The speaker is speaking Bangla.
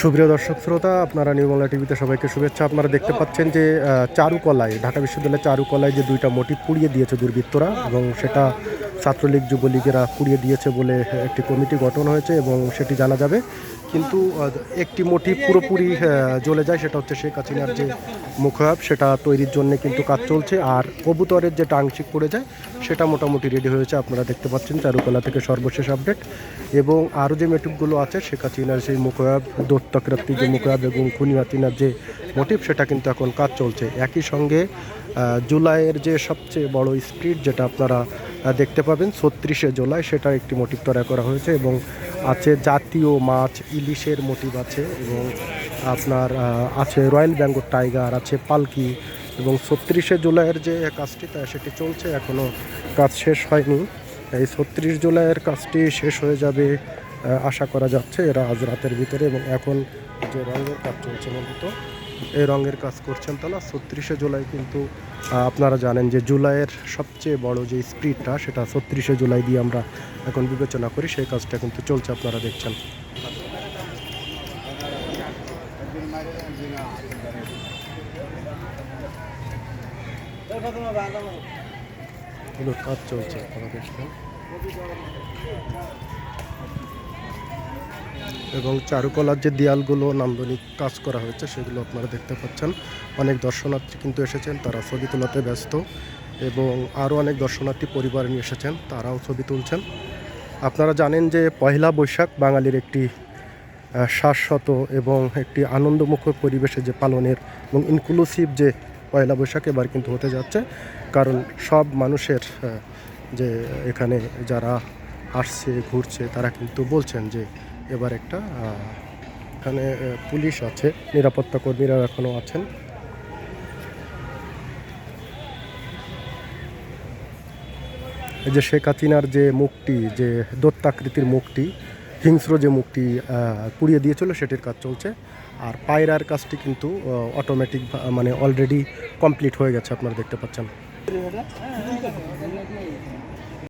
সুপ্রিয় দর্শক শ্রোতা, আপনারা নির্মলা টিভিতে সবাইকে শুভেচ্ছা। আপনারা দেখতে পাচ্ছেন যে চারুকলায়, ঢাকা বিশ্ববিদ্যালয়ের চারুকলায় যে দুইটা মোটিভ পুড়িয়ে দিয়েছে দুর্বৃত্তরা এবং সেটা ছাত্রলীগ যুবলীগেরা পুড়িয়ে দিয়েছে বলে একটি কমিটি গঠন হয়েছে এবং সেটি জানা যাবে। কিন্তু একটি মোটিভ পুরোপুরি জ্বলে যায় সেটা হচ্ছে শেখ হাসিনার যে মুখাব সেটা তৈরির জন্য কিন্তু কাজ চলছে। আর কবুতরের যেটা আংশিক পড়ে যায়, সেটা মোটামুটি রেডি হয়েছে, আপনারা দেখতে পাচ্ছেন, চারুকলা থেকে সর্বশেষ আপডেট এবং আরও যে মোটিভগুলো আছে, শেখ হাসিনার সেই মুখাব দত্তক্রান্তির যে মুখাব এবং খুনি হাসিনার যে মোটিভ সেটা কিন্তু এখন কাজ চলছে। একই সঙ্গে জুলাইয়ের যে সবচেয়ে বড় স্পিড যেটা আপনারা দেখতে পাবেন, ছত্রিশে জুলাই সেটা একটি মোটিভ তৈরি করা হয়েছে এবং আছে জাতীয় মাছ, ইলিশের মোটিভ আছে এবং আপনার আছে রয়্যাল বেঙ্গল টাইগার, আছে পালকি এবং ছত্রিশে জুলাইয়ের যে কাজটি, তা সেটি চলছে এখনও কাজ শেষ হয়নি। এই ছত্রিশ জুলাইয়ের কাজটি শেষ হয়ে যাবে আশা করা যাচ্ছে, এরা আজ রাতের ভিতরে এবং এখন যে রঙের কাজ চলছে মূলত রঙের কাজ করছেন তারা ছত্রিশে জুলাই কিন্তু আপনারা জানেন যে জুলাইয়ের সবচেয়ে বড় যে স্পিডটা, সেটা ছত্রিশে জুলাই দিয়ে আমরা এখন বিবেচনা করি। সেই কাজটা কিন্তু চলছে, আপনারা দেখছেন। কাজ চলছে, আপনারা দেখছেন। এবং চারুকলার যে দেয়ালগুলো নান্দনিক কাজ করা হয়েছে, সেগুলো আপনারা দেখতে পাচ্ছেন। অনেক দর্শনার্থী কিন্তু এসেছেন, তারা ছবি তোলাতে ব্যস্ত এবং আরও অনেক দর্শনার্থী পরিবার নিয়ে এসেছেন, তারাও ছবি তুলছেন। আপনারা জানেন যে পয়লা বৈশাখ বাঙালির একটি শাশ্বত এবং একটি আনন্দমুখর পরিবেশে যে পালনের এবং ইনক্লুসিভ যে পয়লা বৈশাখ এবার কিন্তু হতে যাচ্ছে। কারণ সব মানুষের যে এখানে যারা আসছে, ঘুরছে, তারা কিন্তু বলছেন যে এবার একটা এখানে পুলিশ আছে, নিরাপত্তা কর্মীরা এখনও আছেন। এই যে শেখ হাসিনার যে মুখটি যে দত্তাকৃতির মুখটি হিংস্র যে মুখটি পুড়িয়ে দিয়েছিল, সেটির কাজ চলছে। আর পায়রার কাজটি কিন্তু অটোমেটিক মানে অলরেডি কমপ্লিট হয়ে গেছে, আপনারা দেখতে পাচ্ছেন।